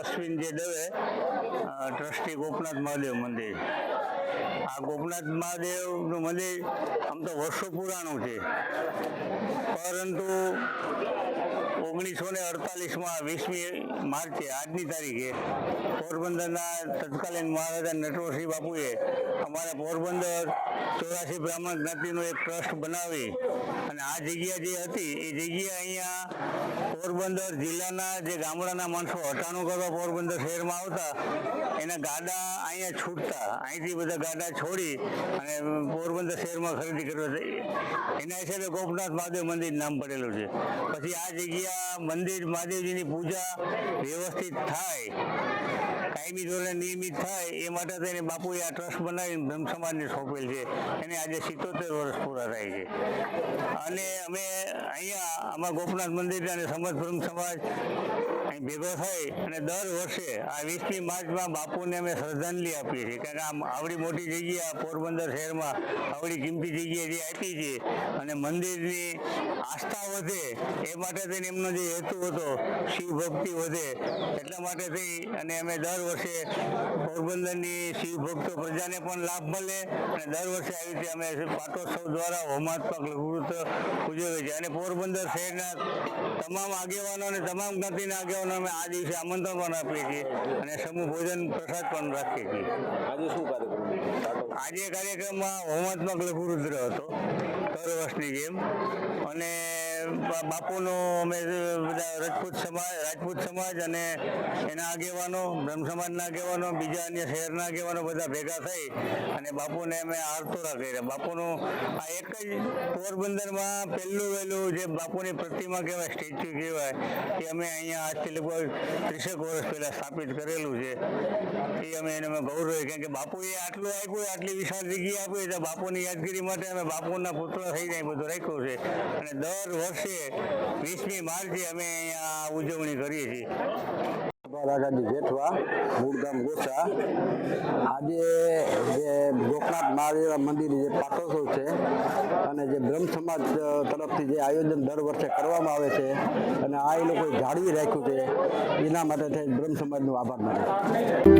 અશ્વિનજી Dave trustee Gopnath Mahadev મંદિર. આ ગોપનાથ મહાદેવનું મંદિર આમ તો વર્ષો પુરાણું છે. પરંતુ ઓગણીસો ને અડતાલીસમાં વીસમી માર્ચે, આજની તારીખે, પોરબંદરના તત્કાલીન મહારાજા નટવરસિંહ બાપુએ અમારા પોરબંદર ચોરાસી બ્રાહ્મણ જ્ઞાતિનો એક ટ્રસ્ટ બનાવી અને આ જગ્યા જે હતી, એ જગ્યા અહીંયા પોરબંદર જિલ્લાના જે ગામડાના માણસો હટાણું કરવા પોરબંદર શહેરમાં આવતા, એના ગાડા અહીંયા છૂટતા. અહીંથી બધા ગાડા છોડી અને પોરબંદર શહેરમાં ખરીદી કરવા એના હિસાબે ગોપનાથ મહાદેવ મંદિર નામ પડેલું છે. પછી આ જગ્યા મંદિર મહાદેવજીની પૂજા વ્યવસ્થિત થાય, કાયમી ધોરણે નિયમિત થાય, એ માટે તેને બાપુએ આ ટ્રસ્ટ બનાવીને બ્રહ્મ સમાજને સોંપેલ છે. એને આજે સિત્તોતેર વર્ષ પૂરા થાય છે. અને અમે અહીંયા, આમાં ગોપનાથ મંદિર અને સમજ બ્રહ્મ સમાજ ભેગો થઈ અને દર વર્ષે આ વીસમી માર્ચમાં બાપુને અમે શ્રદ્ધાંજલિ આપીએ છીએ. કારણ કે આમ આવડી મોટી જગ્યા પોરબંદર શહેરમાં આવડી કિંમતી જગ્યાએ જે આપી છે, અને મંદિરની આસ્થા વધે, એ માટે થઈને એમનો જે હેતુ હતો, શિવ ભક્તિ વધે, એટલા માટે થઈ, અને અમે દર વર્ષે પોરબંદરની શિવ ભક્તો પ્રજાને પણ લાભ મળે, અને દર વર્ષે આવી રીતે અમે પાટોત્સવ દ્વારા હોમાત્મક લઘુવૃત્ત ઉજવે છે અને પોરબંદર શહેરના તમામ આગેવાનો અને તમામ જ્ઞાતિના આગેવાનો અમે આ દિવસે આમંત્રણ પણ આપીએ છીએ અને સમૂહ ભોજન પ્રસાદ પણ રાખીએ છીએ. આજે શું કાર્યક્રમ? આજે કાર્યક્રમમાં હોમાત્મક લઘુરુદ્ર હતો દર વર્ષની જેમ. અને બાપુનો અમે બધા રાજપૂત સમાજ રાજપૂત સમાજ અને એના આગેવાનો, બ્રહ્મ સમાજના આગેવાનો, બીજા અન્ય શહેરના આગેવાનો બધા ભેગા થઈ અને બાપુને અમે આરતોરા કર્યા. બાપુનું આ એક જ પોરબંદરમાં પહેલું વહેલું જે બાપુની પ્રતિમા કહેવાય, સ્ટેચ્યુ કહેવાય, એ અમે અહીંયા આજથી લગભગ ત્રીસેક વર્ષ પહેલાં સ્થાપિત કરેલું છે. એ અમે એને અમે ગૌરવ કેમ કે બાપુએ આટલું આપ્યું, આટલી વિશાળ જગ્યા આપી તો બાપુની યાદગીરી માટે અમે બાપુના પુત્ર થઈ જાય, બધું રાખ્યું છે. અને દર વર્ષે વીસમી માર્ચે અમે અહીંયા ઉજવણી કરીએ છીએ. રાજાજી જેઠવા મૂળ ગોસા. આજે જે ગોકનાથ મહાદેવ મંદિર જે પાટોત્સવ છે અને જે બ્રહ્મ સમાજ તરફથી જે આયોજન દર વર્ષે કરવામાં આવે છે અને આ એ લોકોએ જાળવી રાખ્યું છે. એના માટે બ્રહ્મ સમાજનો આભાર માનું.